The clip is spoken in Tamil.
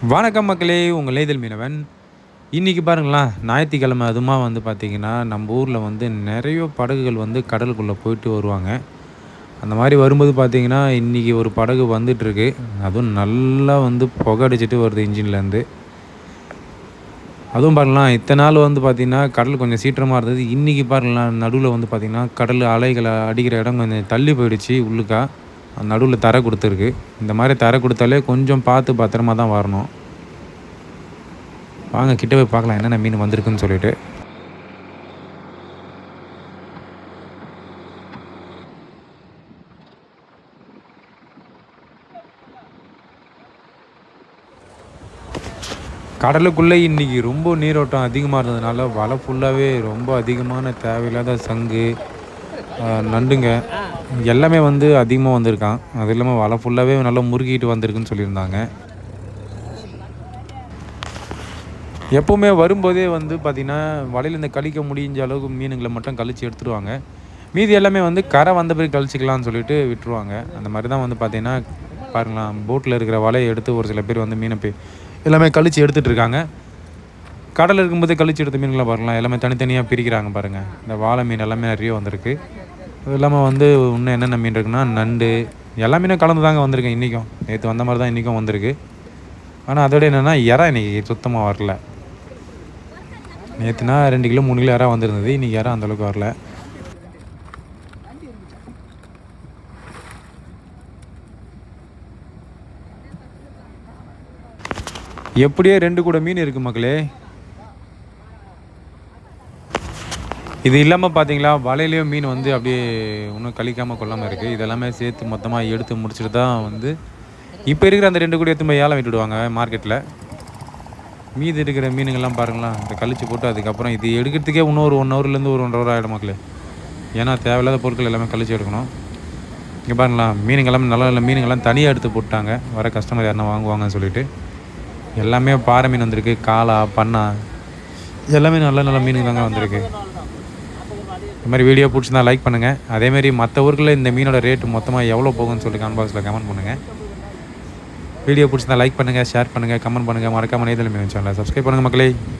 வணக்கம் மக்களே உங்கள் லேதல் மீனவன். இன்றைக்கி பாருங்களேன் ஞாயிற்றுக்கிழமை அதுமா வந்து பார்த்திங்கன்னா நம்ம ஊரில் வந்து நிறைய படகுகள் வந்து கடலுக்குள்ளே போயிட்டு வருவாங்க. அந்த மாதிரி வரும்போது பார்த்திங்கன்னா இன்றைக்கி ஒரு படகு வந்துட்டுருக்கு. அதுவும் நல்லா வந்து புகை அடிச்சிட்டு வருது இன்ஜின்லேருந்து. அதுவும் பாருங்களேன் இத்தனை நாள் வந்து பார்த்திங்கன்னா கடல் கொஞ்சம் சீற்றமாக இருந்தது. இன்றைக்கி பாருங்களேன் நடுவில் வந்து பார்த்திங்கன்னா கடல் அலைகளை அடிக்கிற இடம் கொஞ்சம் தள்ளி போயிடுச்சு உள்ளுக்கா. நடுவில் தர கொடுத்துருக்கு. இந்த மாதிரி தர கொடுத்தாலே கொஞ்சம் பார்த்து பத்திரமா தான் வரணும். வாங்க கிட்ட போய் பார்க்கலாம் என்னென்ன மீன் வந்திருக்குன்னு சொல்லிட்டு. கடலுக்குள்ளே இன்றைக்கி ரொம்ப நீரோட்டம் அதிகமாக இருந்ததுனால வலை ஃபுல்லாகவே ரொம்ப அதிகமான தேவையில்லாத சங்கு நண்டுங்க. எல்லாமே வந்து அதிகமாக வந்திருக்கான். அது இல்லாமல் வலை ஃபுல்லாகவே நல்லா முறுகிட்டு வந்திருக்குன்னு சொல்லியிருந்தாங்க. எப்போவுமே வரும்போதே வந்து பார்த்திங்கன்னா வலையிலேருந்து கழிக்க முடிஞ்ச அளவுக்கு மீனுங்களை மட்டும் கழித்து எடுத்துருவாங்க. மீதி எல்லாமே வந்து கரை வந்த பிறகு கழிச்சிக்கலாம்னு சொல்லிட்டு விட்டுருவாங்க. அந்த மாதிரி தான் வந்து பார்த்திங்கன்னா பாருங்களேன் போட்டில் இருக்கிற வலையை எடுத்து ஒரு சில பேர் வந்து மீனை போய் எல்லாமே கழித்து எடுத்துகிட்டு இருக்காங்க. கடலில் இருக்கும்போதே கழிச்சு எடுத்த மீன்களை பாருங்களேன் எல்லாமே தனித்தனியாக பிரிக்கிறாங்க பாருங்கள் இந்த வாழை மீன் எல்லாமே நிறைய வந்திருக்கு. இல்லாமல் வந்து இன்னும் என்னென்ன மீன் இருக்குன்னா நண்டு எல்லா மீனும் கலந்து தாங்க வந்திருக்கேன் இன்றைக்கும் நேற்று வந்த மாதிரி தான் இன்றைக்கும் வந்திருக்கு. ஆனால் அதோட என்னென்னா இறா இன்றைக்கி சுத்தமாக வரல. நேற்றுனா ரெண்டு கிலோ மூணு கிலோ இறா வந்திருந்தது. இன்றைக்கி இறா அந்தளவுக்கு வரல. எப்படியே ரெண்டு கூட மீன் இருக்குது மக்களே. இது இல்லாமல் பார்த்தீங்களா வலையிலையும் மீன் வந்து அப்படியே இன்னும் கழிக்காமல் கொள்ளாமல் இருக்குது இதெல்லாமே சேர்த்து மொத்தமாக எடுத்து முடிச்சுட்டு தான் வந்து இப்போ இருக்கிற அந்த ரெண்டு கூட எடுத்து போய் ஏலம் விட்டுடுவாங்க மார்க்கெட்டில் மீதி இருக்கிற மீனுங்கள்லாம் பாருங்களேன் இந்த கழிச்சு போட்டு அதுக்கப்புறம் இது எடுக்கிறதுக்கே இன்னும் ஒரு ஒன் ஹவர்லேருந்து ஒரு ஒன்றரை ஹவர் ஆகிடும் மக்களே. ஏன்னா தேவையில்லாத பொருட்கள் எல்லாமே கழிச்சு எடுக்கணும். இங்கே பாருங்களா மீனுங்கெல்லாம் நல்ல நல்ல மீனுங்கள்லாம் தனியாக எடுத்து போட்டாங்க. வர கஸ்டமர் யாருன்னா வாங்குவாங்கன்னு சொல்லிட்டு. எல்லாமே பாறை மீன் வந்திருக்கு காலா பண்ணா. எல்லாமே நல்ல நல்ல மீனுங்களாங்க வந்திருக்கு. இது மாதிரி வீடியோ பிடிச்சிருந்தா லைக் பண்ணுங்கள் அதேமாரி மற்ற ஊர்களில் இந்த மீனோட ரேட்டு மொத்தமாக எவ்வளோ போகும்னு சொல்லி கமெண்ட் கமெண்ட் பண்ணுங்கள் வீடியோ பிடிச்சிருந்தா லைக் பண்ணுங்கள் ஷேர் பண்ணுங்கள் கமெண்ட் பண்ணுங்கள் மறக்காமல் நேதல் மீன் சேனலை சப்ஸ்கிரைப் பண்ணுங்கள் மக்களே.